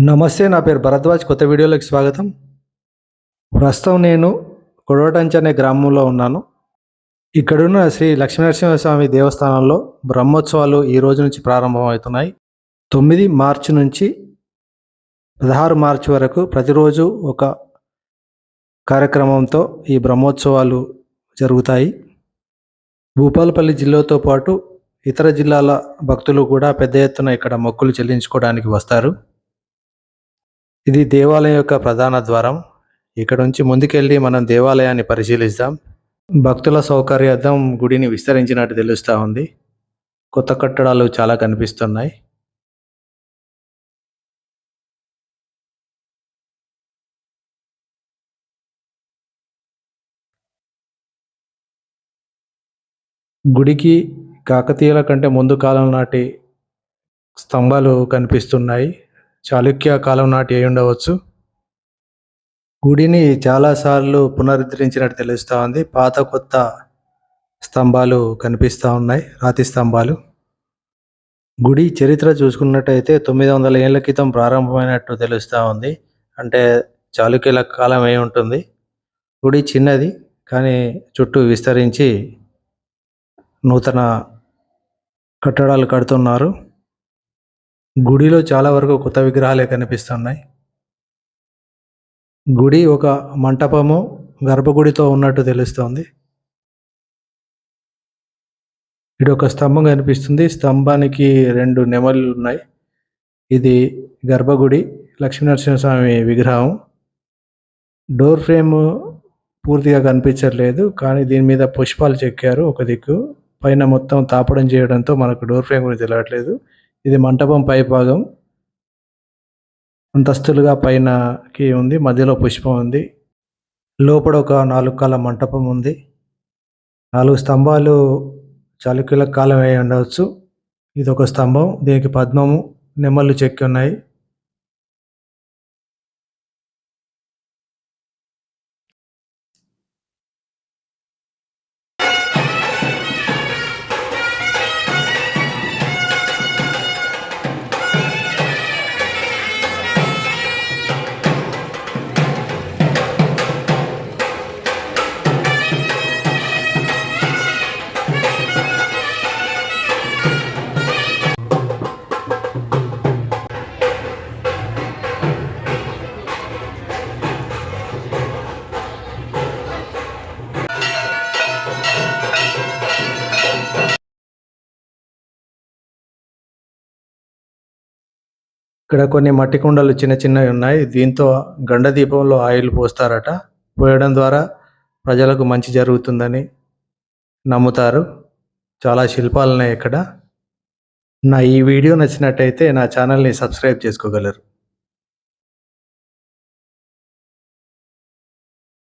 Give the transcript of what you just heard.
నమస్తే నా పేరు భరద్వాజ్. కొత్త వీడియోలోకి స్వాగతం. ప్రస్తుతం నేను కొడవటంచ అనే గ్రామంలో ఉన్నాను. ఇక్కడున్న శ్రీ లక్ష్మీనరసింహస్వామి దేవస్థానంలో బ్రహ్మోత్సవాలు ఈ రోజు నుంచి ప్రారంభమవుతున్నాయి. తొమ్మిది మార్చి నుంచి పదహారు మార్చి వరకు ప్రతిరోజు ఒక కార్యక్రమంతో ఈ బ్రహ్మోత్సవాలు జరుగుతాయి. భూపాలపల్లి జిల్లాతో పాటు ఇతర జిల్లాల భక్తులు కూడా పెద్ద ఎత్తున ఇక్కడ మొక్కులు చెల్లించుకోవడానికి వస్తారు. ఇది దేవాలయం యొక్క ప్రధాన ద్వారం. ఇక్కడ నుంచి ముందుకెళ్ళి మనం దేవాలయాన్ని పరిశీలిస్తాం. భక్తుల సౌకర్యార్థం గుడిని విస్తరించినట్టు తెలుస్తూ ఉంది. కొత్త కట్టడాలు చాలా కనిపిస్తున్నాయి. గుడికి కాకతీయుల కంటే ముందు కాలం నాటి స్తంభాలు కనిపిస్తున్నాయి. చాళుక్య కాలం నాటి అయి ఉండవచ్చు. గుడిని చాలాసార్లు పునరుద్ధరించినట్టు తెలుస్తూ ఉంది. పాత కొత్త స్తంభాలు కనిపిస్తూ ఉన్నాయి. రాతి స్తంభాలు. గుడి చరిత్ర చూసుకున్నట్టయితే తొమ్మిది వందల ఏళ్ళ క్రితం ప్రారంభమైనట్టు తెలుస్తూ ఉంది. అంటే చాళుక్యుల కాలం అయి ఉంటుంది. గుడి చిన్నది కానీ చుట్టూ విస్తరించి నూతన కట్టడాలు కడుతున్నారు. గుడిలో చాలా వరకు కొత్త విగ్రహాలే కనిపిస్తున్నాయి. గుడి ఒక మంటపము గర్భగుడితో ఉన్నట్టు తెలుస్తోంది. ఇటు ఒక స్తంభం కనిపిస్తుంది. స్తంభానికి రెండు నెమళ్ళు ఉన్నాయి. ఇది గర్భగుడి లక్ష్మీనరసింహస్వామి విగ్రహం. డోర్ ఫ్రేమ్ పూర్తిగా కనిపించట్లేదు కానీ దీని మీద పుష్పాలు చెక్కారు ఒక దిక్కు. పైన మొత్తం తాపడం చేయడంతో మనకు డోర్ ఫ్రేమ్ గురించి తెలియట్లేదు. ఇది మంటపం పై భాగం. అంతస్తులుగా పైనకి ఉంది మధ్యలో పుష్పం ఉంది. లోపల ఒక నాలుగు కాల మంటపం ఉంది. నాలుగు స్తంభాలు చాళుక్యుల కాలం అయి ఉండవచ్చు. ఇది ఒక స్తంభం దీనికి పద్మము నెమళ్ళు చెక్కి ఉన్నాయి. ఇక్కడ కొన్ని మట్టి కుండలు చిన్న చిన్నవి ఉన్నాయి. దీంతో గండ దీపంలో ఆయిల్ పోస్తారట. పోయడం ద్వారా ప్రజలకు మంచి జరుగుతుందని నమ్ముతారు. చాలా శిల్పాలు ఉన్నాయి ఇక్కడ. నా ఈ వీడియో నచ్చినట్టయితే నా ఛానల్ని సబ్స్క్రైబ్ చేసుకోగలరు.